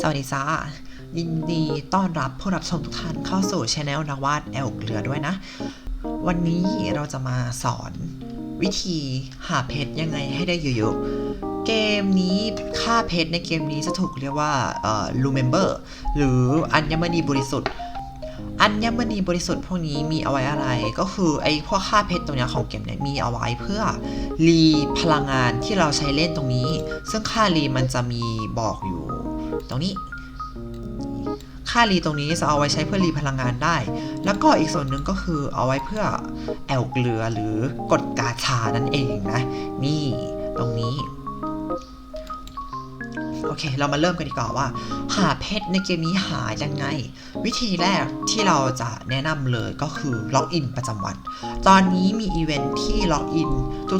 สวัสดีจ้า ยินดีต้อนรับผู้รับชมทุกท่านเข้าสู่ช anel นวาดแอลเกลือด้วยนะ วันนี้เราจะมาสอนวิธีหาเพชรยังไงให้ได้เยอะๆ เกมนี้ค่าเพชรในเกมนี้จะถูกเรียกว่าเอ่อ lumember หรืออัญมณีบริสุทธิ์อัญมณีบริสุทธิ์พวกนี้มีเอาไว้อะไรก็คือไอ้พวกค่าเพชรตรงเนี้ยของเกมเนี่ยมีเอาไว้เพื่อรีพลังงานที่เราใช้เล่นตรงนี้ ซึ่งค่ารีมันจะมีบอกอยู่ ตรงนี้ ค่ารีตรงนี้จะเอาไว้ใช้เพื่อรีพลังงานได้ แล้วก็อีกส่วนหนึ่งก็คือเอาไว้เพื่อแอลเกลือหรือกดกาชานั่นเองนะ นี่ตรงนี้โอเค เรามาเริ่มกันดีกว่าว่า หาเพชรในเกมนี้หายังไง วิธีแรกที่เราจะแนะนำเลยก็คือล็อกอินประจำวัน ตอนนี้มีอีเวนท์ที่ล็อกอิน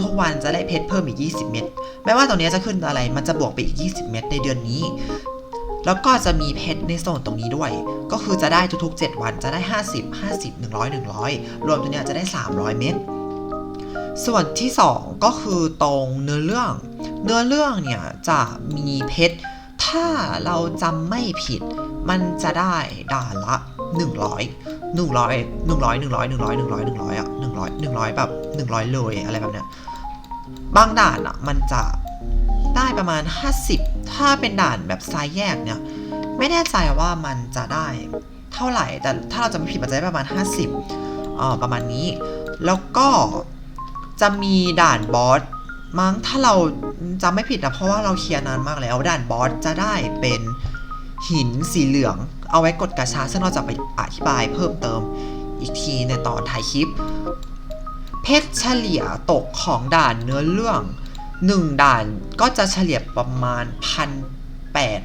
ทุกๆวันจะได้เพชรเพิ่มอีก 20 เม็ดไม่ว่าตรงนี้จะขึ้นอะไรมันจะบวกไปอีก 20 เม็ดในเดือนนี้ แล้วก็จะมีเพชรในโซนตรงนี้ด้วย ก็คือจะได้ทุกๆ 7 วันจะได้ 50 50 100 100 รวมตัวเนี้ยจะได้ 300 เม็ดส่วนที่ 2 ก็คือตรงเนื้อเรื่อง เนื้อเรื่องเนี่ยจะมีเพชร ถ้าเราจำไม่ผิด มันจะได้ด่านละ 100 100 100 100 100 100 100อะ100 100 แบบ 100 เลยอะไรแบบเนี้ยบางด่านอะมันจะได้ประมาณ 50 ถ้าเป็นด่านแบบซ้ายแยกเนี่ย ไม่แน่ใจว่ามันจะได้เท่าไหร่ แต่ถ้าเราจะไม่ผิดมันจะได้ประมาณ 50เอ่อประมาณนี้ แล้วก็จะมีด่านบอสมั้งถ้าเราจำไม่ผิดนะเพราะว่าเราเคลียร์นานมากแล้ว ด่านบอสจะได้เป็นหินสีเหลือง เอาไว้กดกระชาซึ่งเราจะไปอธิบายเพิ่มเติมอีกทีในตอนท้ายคลิป เพชรเฉลี่ยตกของด่านเนื้อเรื่อง หนึ่งด่านก็จะเฉลี่ยประมาณพันแปด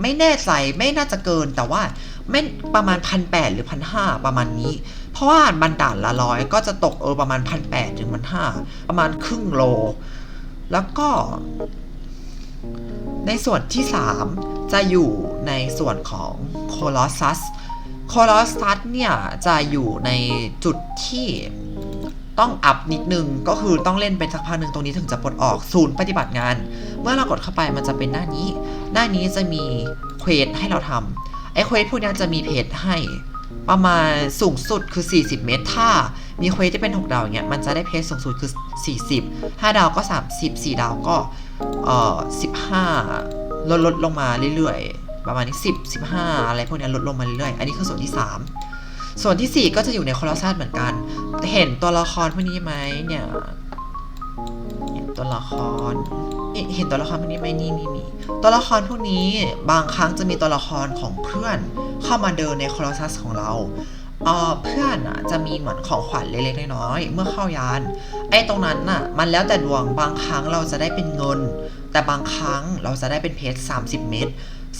ไม่แน่ใจไม่น่าจะเกินแต่ว่าไม่ประมาณพันแปดหรือพันห้าประมาณนี้ เพราะว่าบันด่านละร้อยก็จะตกเออประมาณพันแปดถึงพันห้าประมาณครึ่งโล แล้วก็ ในส่วนที่ 3 จะอยู่ในส่วนของโคลอสซัสโคลอสซัสเนี่ยจะอยู่ในจุดที่ ต้องอัพนิดนึงก็คือต้องเล่นเป็นสักพักหนึ่งตรงนี้ถึงจะปลดออกศูนย์ปฏิบัติงาน เมื่อเรากดเข้าไปมันจะเป็นหน้านี้ หน้านี้จะมีเควสให้เราทำไอ้เควสพวกนี้จะมีเพจให้ ประมาณสูงสุดคือ 40 เมตร ถ้ามีเควสที่เป็น 6 ดาวเนี่ยมันจะได้เพจสูงสุดคือ 40 5 ดาวก็ 30 4 ดาวก็เอ่อ15 ลดลดลงมาเรื่อยๆ ประมาณนี้10 15 อะไรพวกนี้ลดลงมาเรื่อยๆ อันนี้คือส่วนที่ 3 ส่วนทีสี่ 4 ก็จะอยู่ในคอลอสซัสเหมือนกัน เห็นตัวละครพวกนี้ไหมเนี่ยเห็นตัวละครเอ๊ะเห็นตัวละครพวกนี้ไหมนี่นี่นี่ตัวละครพวกนี้บางครั้งจะมีตัวละครของเพื่อนเข้ามาเดินในคอลอซัสของเราเเพื่อนอะจะมีเหมือนของขวัญเล็กๆน้อยๆเมื่อเข้ายาน ไอ้ตรงนั้นน่ะมันแล้วแต่ดวงบางครั้งเราจะได้เป็นเงิน แต่บางครั้งเราจะได้เป็นเพชร30 เม็ด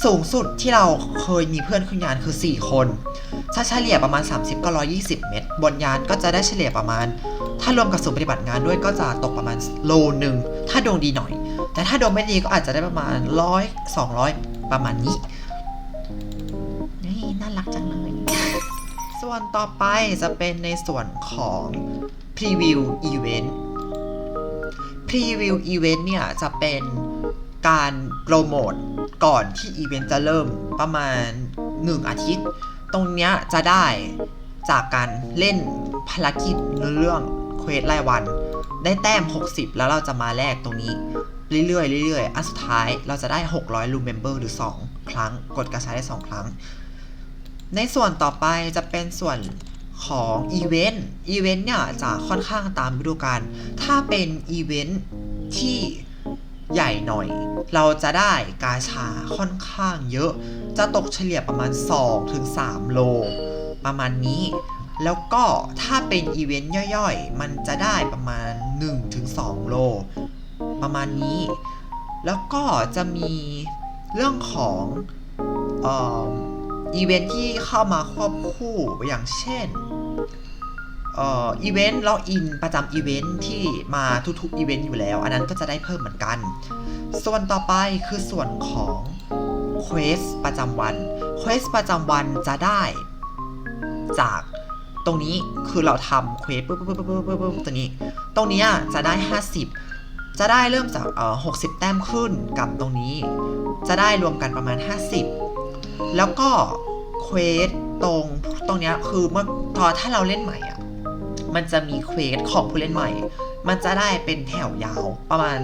สูงสุดที่เราเคยมีเพื่อนขึ้นยานคือ 4 คน ถ้าเฉลี่ยประมาณ 30 ก็ 120 เม็ดบนยานก็จะได้เฉลี่ยประมาณ ถ้ารวมกับศูนย์ปฏิบัติงานด้วยก็จะตกประมาณโลหนึ่ง ถ้าดวงดีหน่อย แต่ถ้าดวงไม่ดีก็อาจจะได้ประมาณร้อยสองร้อยประมาณนี้ นี่น่ารักจังเลย ส่วนต่อไปจะเป็นในส่วนของ Preview Event Preview Event เนี่ยจะเป็นการโปรโมท ก่อนที่อีเวนต์จะเริ่มประมาณ 1 อาทิตย์ ตรงเนี้ยจะได้จากการเล่นภารกิจเรื่องเควสรายวัน ได้แต้ม 60 แล้วเราจะมาแลกตรงนี้ เรื่อยๆเรื่อยๆอันสุดท้ายเราจะได้ 600ลูมเมมเบอร์หรือ 2 ครั้ง กดกระชายได้ 2 ครั้ง ในส่วนต่อไปจะเป็นส่วนของอีเวนต์อีเวนต์เนี่ยจะค่อนข้างตามฤดูกาลถ้าเป็นอีเวนต์ที่ ใหญ่หน่อย เราจะได้กาชาค่อนข้างเยอะ จะตกเฉลี่ยประมาณ 2-3 โล ประมาณนี้ แล้วก็ถ้าเป็นอีเวนต์ย่อยๆ มันจะได้ประมาณ 1-2 โล ประมาณนี้ แล้วก็จะมีเรื่องของอ,อีเวนท์ที่เข้ามาควบคู่อย่างเช่น อีเวนต์ล็อกอินประจำอีเวนท์ที่มาทุกๆอีเวนต์อยู่แล้ว อันนั้นก็จะได้เพิ่มเหมือนกัน ส่วนต่อไปคือส่วนของเควสประจำวันเควสประจำวันจะได้ จากตรงนี้คือเราทำเควสปุ๊บปุ๊บปุ๊บปุ๊บปุ๊บตรงนี้ ตรงนี้จะได้ 50 จะได้เริ่มจากเอ่อ60แต้มขึ้นกับตรงนี้ จะได้รวมกันประมาณ 50 แล้วก็เควสตรงตรงนี้คือเมื่อตอนถ้าเราเล่นใหม่อะ มันจะมีเควสของผู้เล่นใหม่ มันจะได้เป็นแถวยาว ประมาณ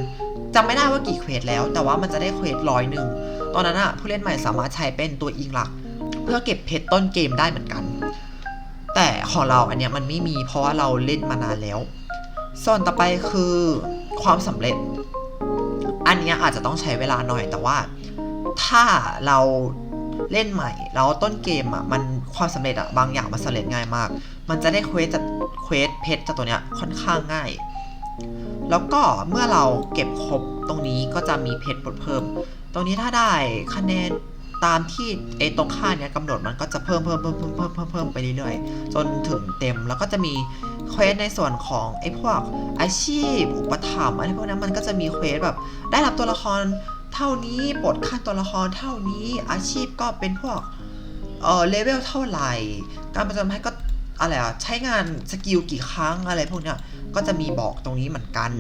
จำไม่ได้ว่ากี่เควสแล้ว แต่ว่ามันจะได้เควสร้อยหนึ่งตอนนั้นอะผู้เล่นใหม่สามารถใช้เป็นตัวอิงหลัก เพื่อเก็บเพชรต้นเกมได้เหมือนกัน แต่ของเราอันเนี้ยมันไม่มีเพราะว่าเราเล่นมานานแล้วส่วนต่อไปคือความสำเร็จ อันเนี้ยอาจจะต้องใช้เวลาหน่อยแต่ว่า ถ้าเรา เล่นใหม่ แล้วต้นเกมอะมันความสำเร็จอะบางอย่างมันสำเร็จง่ายมาก มันจะได้เควสจากเควสเพชรจากตัวเนี้ยค่อนข้างง่าย แล้วก็เมื่อเราเก็บครบตรงนี้ก็จะมีเพชรปลดเพิ่ม ตรงนี้ถ้าได้คะแนนตามที่ไอตรงค่าเนี้ยกำหนดมันก็จะเพิ่มเพิ่มเพิ่มเพิ่มเพิ่มเพิ่มเพิ่มไปเรื่อยๆจนถึงเต็มแล้วก็จะมีเควสในส่วนของไอพวกอาชีพอุปถัมภ์อะไรพวกนั้นมันก็จะมีเควสแบบได้รับตัวละคร เท่านี้ปลดขั้นตัวละครเท่านี้อาชีพก็เป็นพวกเออเลเวลเท่าไหร่ การประจำให้ก็อะไรอะใช้งานสกิลกี่ครั้งอะไรพวกเนี้ยก็จะมีบอกตรงนี้เหมือนกัน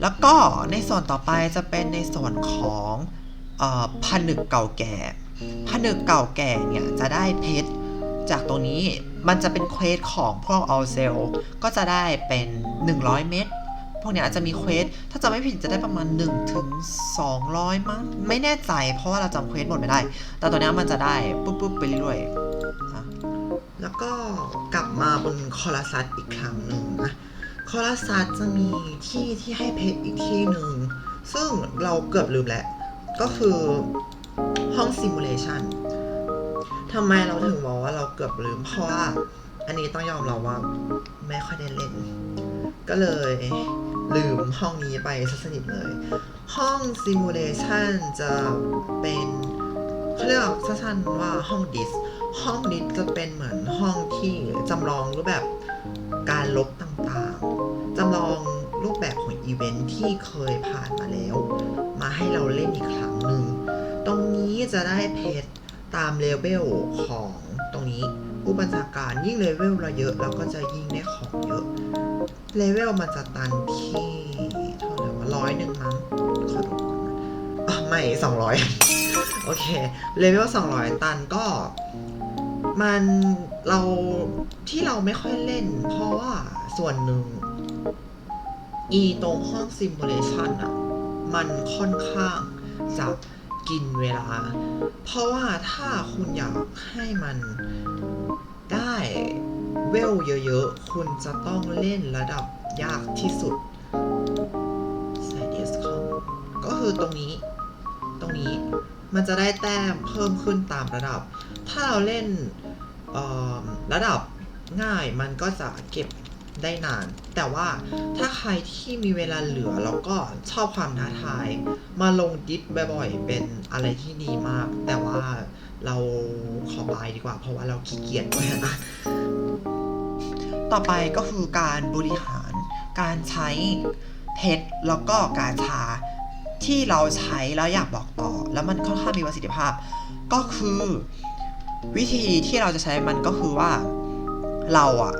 แล้วก็ในส่วนต่อไปจะเป็นในส่วนของเออผนึกเก่าแก่ผนึกเก่าแก่เนี่ยจะได้เพชรจากตรงนี้มันจะเป็นเควสของพวกออเซลก็จะได้เป็น 100 เม็ด พวกเนี้ยอาจจะมีเควส ถ้าจะไม่ผิดจะได้ประมาณ1ถึง200 มั้ง ไม่แน่ใจเพราะว่าเราจำเควสหมดไม่ได้ แต่ตัวเนี้ยมันจะได้ปุ๊บปุ๊บไปเรื่อยๆแล้วก็กลับมาบนคอรัสัตอีกครั้งหนึ่งนะคอรัสซัสจะมีที่ที่ให้เพชรอีกที่หนึ่ง ซึ่งเราเกือบลืมแล้ว ก็คือห้องซิมูเลชันทำไมเราถึงบอกว่าเราเกือบลืม เพราะว่าอันนี้ต้องยอมรับว่าไม่ค่อยได้เล่นก็เลย ลืมห้องนี้ไปซะสนิทเลย ห้องซิมูเลชันจะเป็นเขาเรียกสั้นๆว่าห้องดิส ห้องดิสจะเป็นเหมือนห้องที่จำลองรูปแบบการลบต่างๆจำลองรูปแบบของอีเวนท์ที่เคยผ่านมาแล้ว มาให้เราเล่นอีกครั้งหนึ่ง ตรงนี้จะได้เพชรตามเลเวลของตรงนี้ผู้บัญชาการยิ่งเลเวลเราเยอะเราก็จะยิ่งได้ของเยอะ เลเวลมันจะตันที่เท่าไหร่วะร้อยหนึ่งมั้งขอดูก่อนอะไม่สองร้อยโอเคเลเวล200ตันก็ มันเราที่เราไม่ค่อยเล่น เพราะว่าส่วนหนึ่งอีตรงห้องซิมูเลชันอะ มันค่อนข้างจะกินเวลา เพราะว่าถ้าคุณอยากให้มันได้ เวลเยอะๆ คุณจะต้องเล่นระดับยากที่สุดใส่ดิสคอมก็คือตรงนี้ ตรงนี้ มันจะได้แต้มเพิ่มขึ้นตามระดับ ถ้าเราเล่นอ่อระดับง่ายมันก็จะเก็บได้นาน แต่ว่าถ้าใครที่มีเวลาเหลือแล้วก็ชอบความท้าทาย มาลงดิสบ่อยๆ เป็นอะไรที่ดีมาก แต่ว่าเราขอบายดีกว่า เพราะว่าเราขี้เกียจด้วยนะ ต่อไปก็คือการบริหาร การใช้เพชรแล้วก็การชาที่เราใช้แล้วอยากบอกต่อ แล้วมันค่อนข้างมีประสิทธิภาพ ก็คือวิธีที่เราจะใช้มันก็คือว่าเราอะ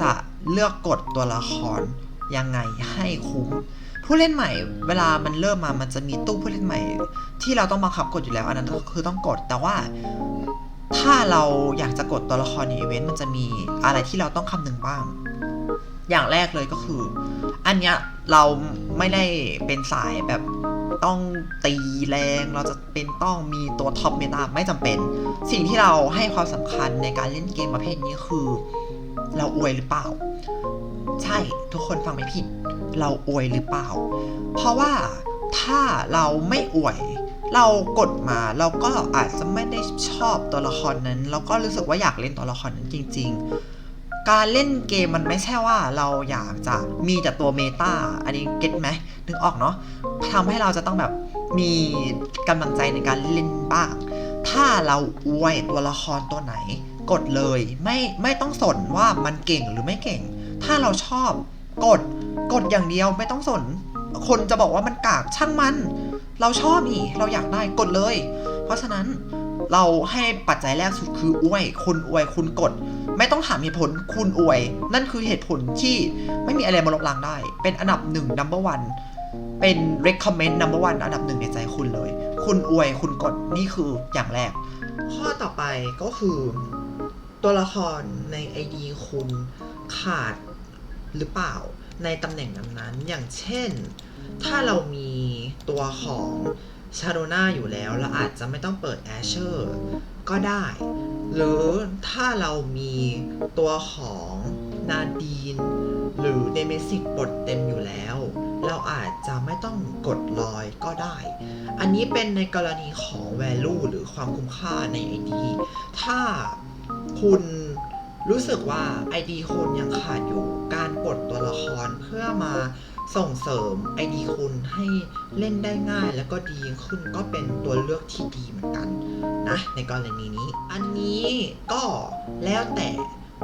จะเลือกกดตัวละครยังไงให้คุ้ม ผู้เล่นใหม่เวลามันเริ่มมามันจะมีตู้ผู้เล่นใหม่ ที่เราต้องบังคับกดอยู่แล้วอันนั้นก็คือต้องกดแต่ว่า ถ้าเราอยากจะกดตัวละครในอีเวนต์มันจะมีอะไรที่เราต้องคำนึงบ้าง อย่างแรกเลยก็คือ อันเนี้ยเราไม่ได้เป็นสายแบบต้องตีแรงเราจะเป็นต้องมีตัวท็อปเมตาไม่จำเป็น สิ่งที่เราให้ความสำคัญในการเล่นเกมประเภทนี้คือ เราอวยหรือเปล่า ใช่ทุกคนฟังไม่ผิด เราอวยหรือเปล่า เพราะว่าถ้าเราไม่อวย เรากดมาเราก็อาจจะไม่ได้ชอบตัวละครนั้น แล้วก็รู้สึกว่าอยากเล่นตัวละครนั้นจริง ๆ การเล่นเกมมันไม่ใช่ว่าเราอยากจะมีแต่ตัวเมตาอันนี้เก็ตไหมนึกออกเนาะทำให้เราจะต้องแบบมีกำลังใจในการเล่นบ้าง ถ้าเราอวยตัวละครตัวไหน กดเลยไม่ไม่ต้องสนว่ามันเก่งหรือไม่เก่ง ถ้าเราชอบกดกดอย่างเดียวไม่ต้องสน คนจะบอกว่ามันกากช่างมัน เราชอบนี่เราอยากได้กดเลย เพราะฉะนั้นเราให้ปัจจัยแรกสุดคืออวย คุณอวยคุณกด ไม่ต้องถามเหตุผลคุณอวย นั่นคือเหตุผลที่ไม่มีอะไรมาลบล้างได้ เป็นอันดับหนึ่ง number one เป็น recommend number one อันดับหนึ่งในใจคุณเลย คุณอวยคุณกดนี่คืออย่างแรก ข้อต่อไปก็คือ ตัวละครใน ID คุณขาดหรือเปล่า ในตำแหน่งนั้นๆ อย่างเช่น ถ้าเรามีตัวของชาโดนาอยู่แล้วเราอาจจะไม่ต้องเปิดแอชเชอร์ก็ได้ หรือถ้าเรามีตัวของนาดีน หรือเดเมซิกปลดเต็มอยู่แล้ว เราอาจจะไม่ต้องกดลอยก็ได้ อันนี้เป็นในกรณีของ value หรือความคุ้มค่าใน ID ถ้าคุณ รู้สึกว่า ID คุณยังขาดอยู่การปลดตัวละครเพื่อมาส่งเสริม ID คุณให้เล่นได้ง่ายแล้วก็ดีขึ้นก็เป็นตัวเลือกที่ดีเหมือนกันนะในกรณีนี้ อันนี้ก็แล้วแต่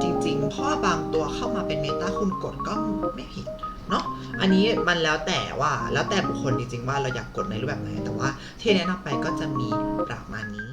จริงๆ เพราะว่าบางตัวเข้ามาเป็นเมตาคุณกดก็ไม่ผิดเนาะอันนี้มันแล้วแต่ว่าแล้วแต่บุคคลจริงๆว่าเราอยากกดในรูปแบบไหน แต่ว่าที่แนะนำไปก็จะมีประมาณนี้